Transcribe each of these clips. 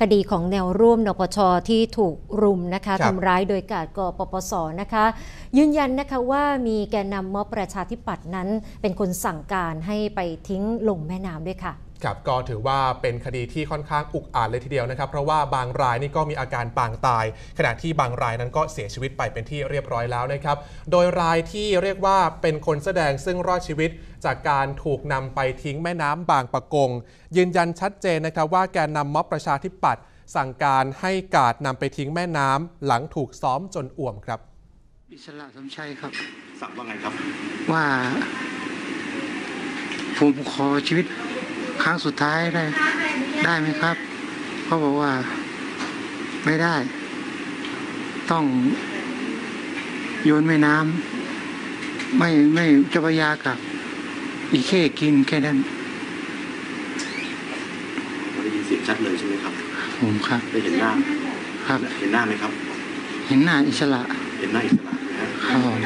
คดีของแนวร่วมนปชที่ถูกรุมนะคะครับทำร้ายโดยกาดกปปสนะคะ ยืนยันนะคะว่ามีแกนนำม็อบประชาธิปัตย์นั้น เป็นคนสั่งการให้ไปทิ้งลงแม่น้ำด้วยค่ะ ครับก็ถือว่าเป็นคดีที่ค่อนข้างอุกอาจเลยทีเดียวนะครับ เพราะว่าบางรายนี่ก็มีอาการปางตาย ขณะที่บางรายนั้นก็เสียชีวิตไปเป็นที่เรียบร้อยแล้วนะครับ โดยรายที่เรียกว่าเป็นคนแสดงซึ่งรอดชีวิต จากการถูกนำไปทิ้งแม่น้ำบางปะกง ยืนยันชัดเจนนะครับว่าแกนนำม็อบประชาธิปัตย์สั่งการให้กาดนำไปทิ้งแม่น้ำหลังถูกซ้อมจนอ่วมครับอิสระสมชัยครับสั่งว่าไงครับ ว่าผมขอชีวิต ครั้งสุดท้ายได้ ได้ไหมครับเขาบอกว่า ไม่ได้ ต้องโยนแม่น้ำไม่ไม่เจะพยากับ อีเข้กินแค่นั้นไม่ได้ยินเสียงชัดเลยใช่ไหมครับผมครับได้เห็นหน้าครับเห็นหน้าไหมครับ เห็นหน้าอิสระ เห็นหน้าอิสระนะฮะครับผม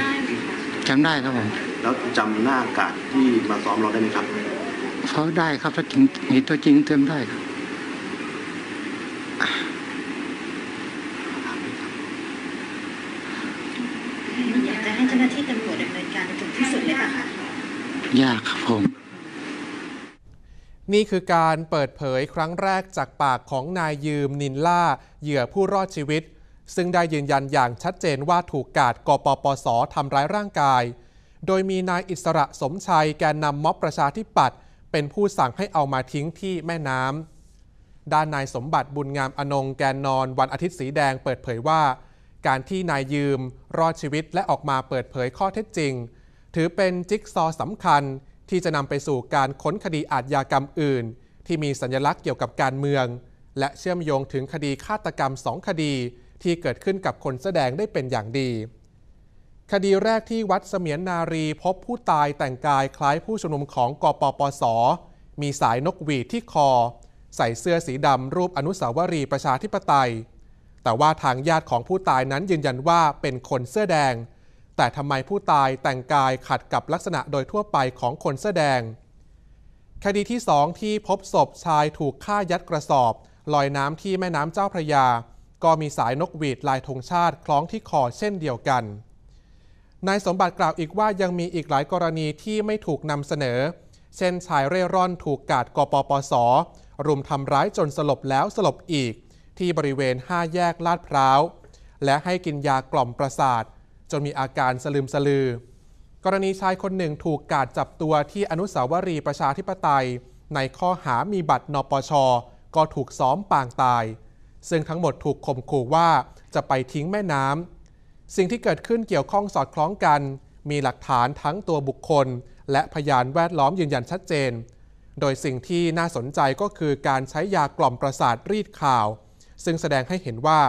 จำได้ครับผมแล้วจำหน้ากาดที่มาซ้อมเราได้ไหมครับ เขาได้ครับถ้าจริงเห็นตัวจริงเต็มได้ครับอยากจะให้เจ้าหน้าที่ตำรวจดำเนินการถึงที่สุดเลยป่ะคะยากครับผมนี่คือการเปิดเผยครั้งแรกจากปากของนายยืมนินล่า เหยื่อผู้รอดชีวิต ซึ่งได้ยืนยันอย่างชัดเจนว่าถูกกาดกปปสทำร้ายร่างกาย โดยมีนายอิสระสมชัยแกนนำม็อบประชาธิปัตย์ เป็นผู้สั่งให้เอามาทิ้งที่แม่น้ำด้านนายสมบัติบุญงามอนงแกนนอนวันอาทิตย์สีแดงเปิดเผยว่า การที่นายยืม รอดชีวิตและออกมาเปิดเผยข้อเท็จจริง ถือเป็นจิ๊กซอสำคัญที่จะนำไปสู่การค้นคดีอาชญากรรมอื่น ที่มีสัญลักษณ์เกี่ยวกับการเมือง และเชื่อมโยงถึงคดีฆาตกรรมสองคดี ที่เกิดขึ้นกับคนแสดงได้เป็นอย่างดี คดีแรกที่วัดเสมียนนารีพบผู้ตายแต่งกายคล้ายผู้ชุมนุมของกปปส มีสายนกหวีดที่คอ ใส่เสื้อสีดำรูปอนุสาวรีย์ประชาธิปไตย แต่ว่าทางญาติของผู้ตายนั้นยืนยันว่าเป็นคนเสื้อแดง แต่ทำไมผู้ตายแต่งกายขัดกับลักษณะโดยทั่วไปของคนเสื้อแดง คดีที่2ที่พบศพชายถูกฆ่ายัดกระสอบ ลอยน้ำที่แม่น้ำเจ้าพระยา ก็มีสายนกหวีดลายธงชาติคล้องที่คอเช่นเดียวกัน นายสมบัติกล่าวอีกว่ายังมีอีกหลายกรณีที่ไม่ถูกนำเสนอ เช่นชายเร่ร่อนถูกกาดกปปส รุมทำร้ายจนสลบแล้วสลบอีก ที่บริเวณ 5 แยกลาดพร้าว และให้กินยากล่อมประสาท จนมีอาการสลืมสลือ กรณีชายคนหนึ่งถูกกาดจับตัวที่อนุสาวรีย์ประชาธิปไตย ในข้อหามีบัตรนปช ก็ถูกซ้อมปางตาย ซึ่งทั้งหมดถูกข่มขู่ว่าจะไปทิ้งแม่น้ำ สิ่งที่เกิดขึ้นเกี่ยวข้องสอดคล้องกัน มีหลักฐานทั้งตัวบุคคล และพยานแวดล้อมยืนยันชัดเจน โดยสิ่งที่น่าสนใจก็คือการใช้ยากล่อมประสาทรีดข่าว ซึ่งแสดงให้เห็นว่า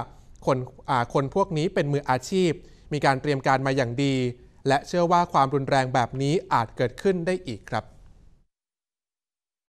คนาคนพวกนี้เป็นมืออาชีพ มีการเตรียมการมาอย่างดี และเชื่อว่าความรุนแรงแบบนี้อาจเกิดขึ้นได้อีกครับ